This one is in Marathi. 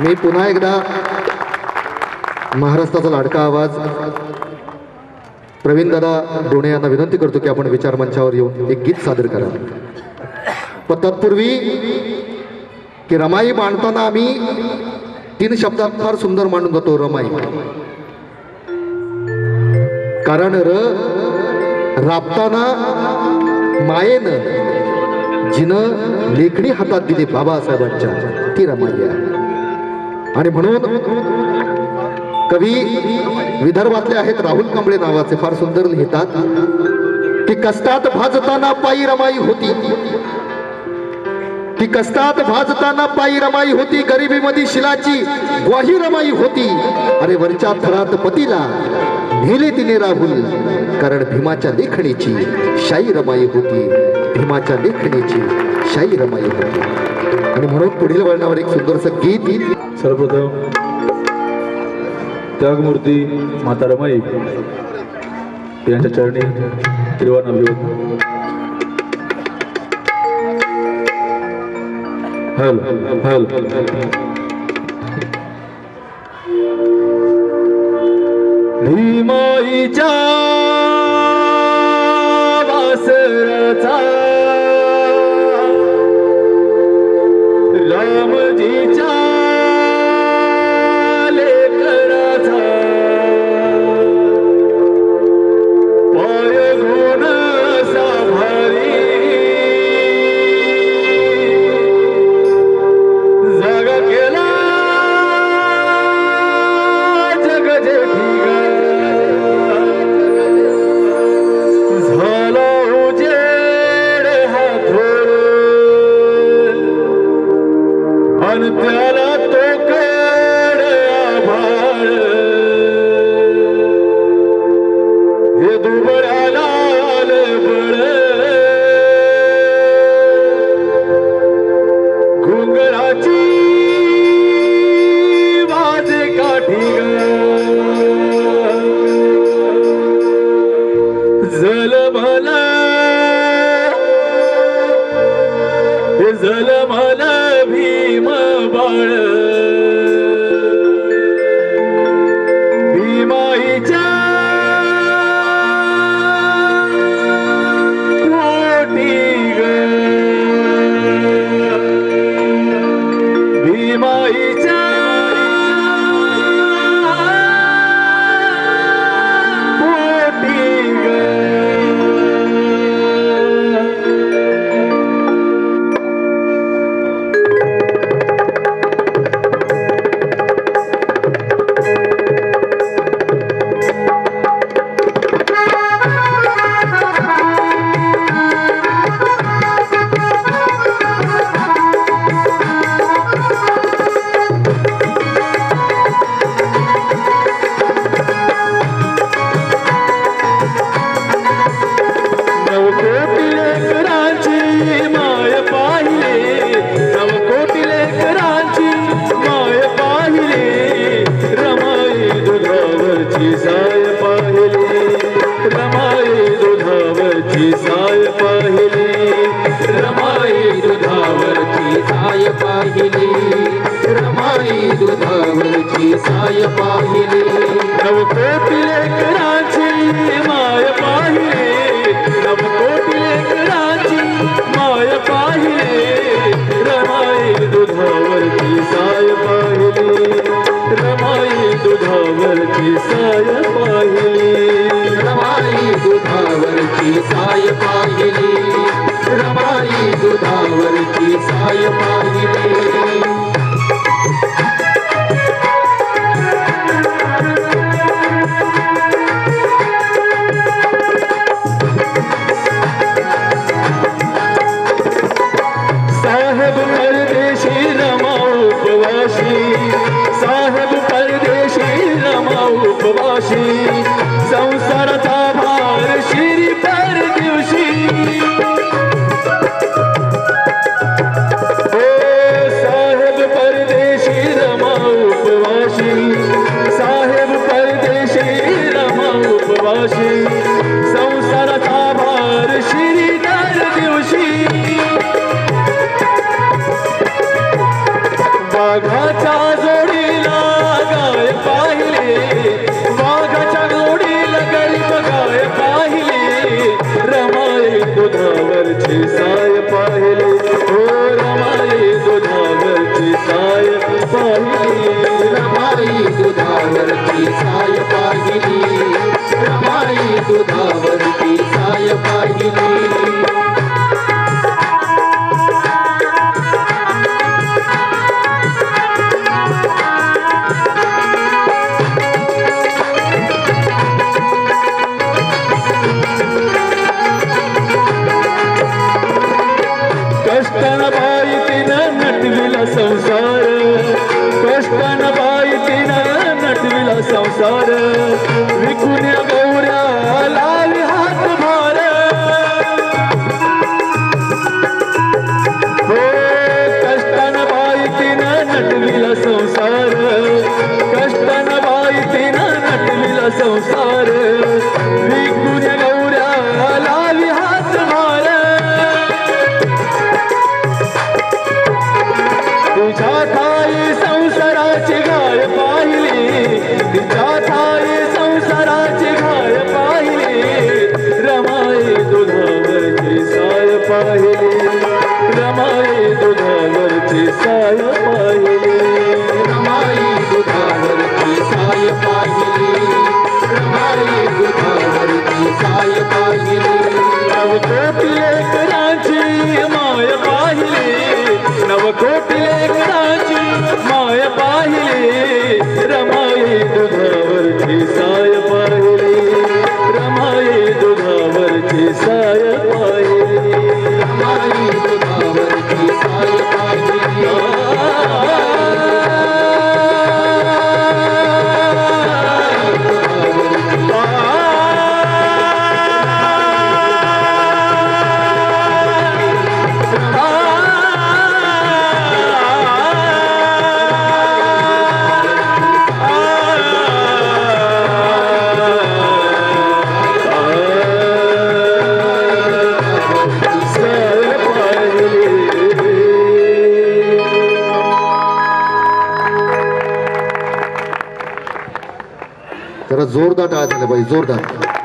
मी पुन्हा एकदा महाराष्ट्राचा लाडका आवाज प्रवीण दादा डोणे यांना विनंती करतो की आपण विचार मंचावर येऊन एक गीत सादर करा. पण तत्पूर्वी की रमाई मांडताना आम्ही तीन शब्दात फार सुंदर मांडून जातो रमाई. कारण र राबताना मायेनं जिनं लेखणी हातात दिली बाबासाहेबांच्या ती रमाई आहे. आणि म्हणून कवी विदर्भातले आहेत राहुल कांबळे नावाचे फार सुंदर लिहितात की कष्टात भाजताना पायी रमाई होती. ती कष्टात भाजताना पायी रमाई होती गरिबीमध्ये शिलाची ग्वाही रमाई होती. अरे वरच्या थरात पतीला नेले तिने राहुल कारण भीमाच्या लेखणीची शाई रमाई होती. भीमाच्या लेखणीची शाई रमाई होती. आणि म्हणून पुढील वळणावर एक सुंदरसं गीत सर्वप्रथम त्यागमूर्ती माता रमाई यांच्या चरणी त्रिवाण अभिवादन. हल हल. भीमाईच्या रामजीच्या लेकराचा अन त्याला तो कड आभाळ. हे दुबळ्याला बळ घुंगराची बाळ पाहिली. रमाई दुधावरची साय पाहिली. नवकोटी लेकरांची माय पाहिले. नवकोटी लेकरांची माय पाहिले. रमाई दुधावरची साय पाहिली. रमाई दुधावरची साय पाहिली. रमाई दुधावरची साय पाहिली. उपवाशी साहेब परदेशी रमा संसाराचा भार शिरी दुधावरती साय पाहिली रमाई दुधावरती साय पाहिली पाहिले रमाई दुधावरची साय पाहिले रमाई दुधावरची साय पाहिले रमाई दुधावरची साय पाहिले अवतोपी लेकराची जोरदार टाळा झाला पाहिजे जोरदार.